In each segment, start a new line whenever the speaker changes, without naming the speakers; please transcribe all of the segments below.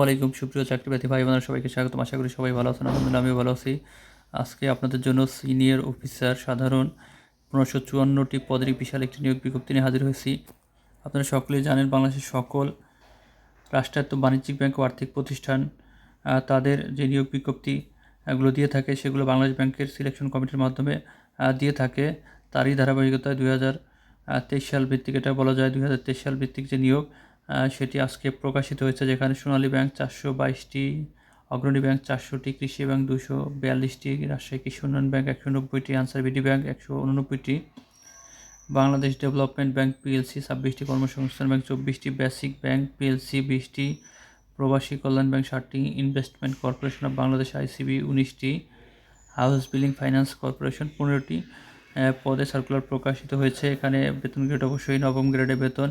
ওয়ালাইকুম সুপ্রিয় চাকরিপ্রার্থী ভাই বোনেরা সবাইকে স্বাগতম। আশা করি সবাই ভালো আছেন। আলহামদুলিল্লাহ, আমিও ভালো আছি। আজকে আপনাদের জন্য সিনিয়র অফিসার সাধারণ পনেরোশো চুয়ান্নটি পদের বিশাল একটি নিয়োগ বিজ্ঞপ্তি নিয়ে হাজির হয়েছি। আপনারা সকলেই জানেন, বাংলাদেশের সকল রাষ্ট্রায়ত্ত বাণিজ্যিক ব্যাংক ও আর্থিক প্রতিষ্ঠান তাদের যে নিয়োগ বিজ্ঞপ্তি এগুলো দিয়ে থাকে, সেগুলো বাংলাদেশ ব্যাংকের সিলেকশন কমিটির মাধ্যমে দিয়ে থাকে। তারই ধারাবাহিকতায় দুই হাজার তেইশ সাল ভিত্তিক, এটা বলা যায় দুই হাজার তেইশ সাল ভিত্তিক যে নিয়োগ সেটি আজকে প্রকাশিত হয়েছে যেখানে সোনালী ব্যাংক চারশো বাইশটি, অগ্রণী ব্যাংক চারশোটি, কৃষি ব্যাংক দুশো বিয়াল্লিশটি, রাজশাহী কৃষি উন্নয়ন ব্যাংক একশো নব্বইটি, আনসার বিডি ব্যাংক একশো উননব্বইটি, বাংলাদেশ ডেভেলপমেন্ট ব্যাংক পিএলসি ছাব্বিশটি, কর্মসংস্থান ব্যাংক চব্বিশটি, বেসিক ব্যাংক পিএলসি বিশটি, প্রবাসী কল্যাণ ব্যাংক ষাটটি, investment corporation of Bangladesh ICB উনিশটি, হাউস বিল্ডিং ফাইন্যান্স কর্পোরেশন পনেরোটি পদে সার্কুলার প্রকাশিত হয়েছে। এখানে বেতন গ্রেড অবশ্যই নবম গ্রেডে বেতন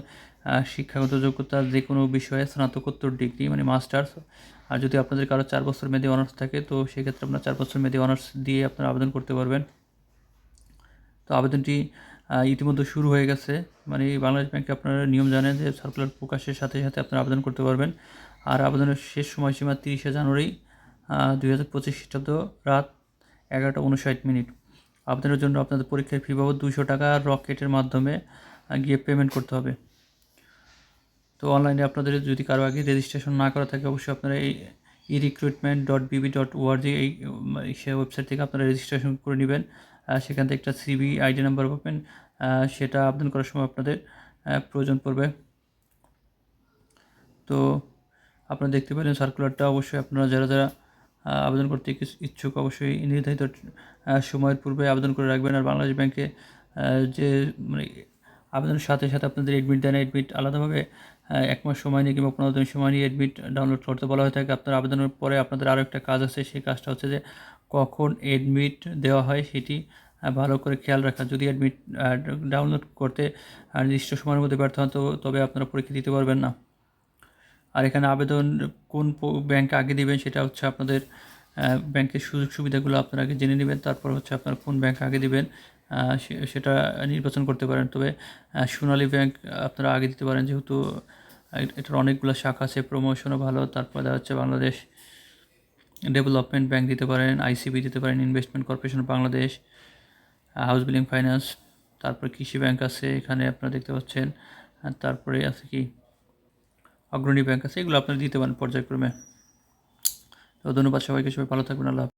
শিক্ষাগত যোগ্যতা যে কোনো বিষয়ে স্নাতকোত্তর ডিগ্রি মানে মাস্টার্স আর যদি আপনাদের কারও চার বছর মেয়াদী অনার্স থাকে, তো সেক্ষেত্রে আপনার চার বছর মেয়াদী অনার্স দিয়ে আপনারা আবেদন করতে পারবেন। তো আবেদনটি ইতিমধ্যে শুরু হয়ে গেছে। মানে বাংলাদেশ ব্যাংকে আপনারা নিয়ম জানেন যে সার্কুলার প্রকাশের সাথে সাথে আপনারা আবেদন করতে পারবেন। আর আবেদনের শেষ সময়সীমা তিরিশে জানুয়ারি দুই হাজার পঁচিশ খ্রিস্টাব্দ রাত এগারোটা উনষাট মিনিট। আবেদনের জন্য আপনাদের পরীক্ষার ফি বাবদ দুশো টাকা রকেটের মাধ্যমে গিয়ে পেমেন্ট করতে হবে। তো অনলাইনে আপনাদের যদি কারও আগে রেজিস্ট্রেশন না করা থাকে, অবশ্যই আপনারা এই e recruitment dot BB dot ORG এই সে ওয়েবসাইট থেকে আপনারা রেজিস্ট্রেশন করে নেবেন। সেখান থেকে একটা সিবি আইডি নাম্বার পাবেন। সেটা আবেদন করার সময় আপনাদের প্রয়োজন পড়বে। তো আপনারা দেখতে পেলেন সার্কুলারটা অবশ্যই আপনারা যারা যারা আবেদন করতে ইচ্ছু- ইচ্ছুক অবশ্যই। নির্ধারিত সময়ের পূর্বে আবেদন করে রাখবেন আর বাংলাদেশ ব্যাংকে যে মানে আবেদনের সাথে সাথে আপনাদের এডমিট দেন। এডমিট আলাদাভাবে এক মাস সময় নিয়ে কিংবা পনেরো দিন সময় নিয়ে এডমিট ডাউনলোড করতে বলা হয়ে থাকে। আপনার আবেদনের পরে আপনাদের আরও একটা কাজ আছে। সেই কাজটা হচ্ছে যে, কখন এডমিট দেওয়া হয় সেটি ভালো করে খেয়াল রাখা। যদি অ্যাডমিট ডাউনলোড করতে নির্দিষ্ট সময়ের মধ্যে ব্যর্থ হন, তো, তবে আপনারা পরীক্ষা দিতে পারবেন না। আর এখানে আবেদন কোন ব্যাংকে আগে দিবেন সেটা হচ্ছে আপনাদের ব্যাংকের সুযোগ সুবিধাগুলো আপনারা আগে জেনে নেবেন, তারপর হচ্ছে আপনারা কোন ব্যাংক আগে দিবেন সেটা নির্বাচন করতে পারেন। তবে সোনালী ব্যাংক আপনারা আগে দিতে পারেন, যেহেতু এটার অনেকগুলো শাখা আছে প্রমোশনও ভালো, তারপর দেখা হচ্ছে বাংলাদেশ ডেভেলপমেন্ট ব্যাংক দিতে পারেন আইসিবি দিতে পারেন investment corporation Bangladesh house building finance তারপর কৃষি ব্যাংক আছে, এখানে আপনারা দেখতে পাচ্ছেন তারপরে আছে কি? অগ্রণী ব্যাংক আছে, এগুলো আপনারা দিতে পারেন পর্যায়ক্রমে তো ধন্যবাদ সবাইকে, সবাই ভালো থাকবেন, আল্লাহ।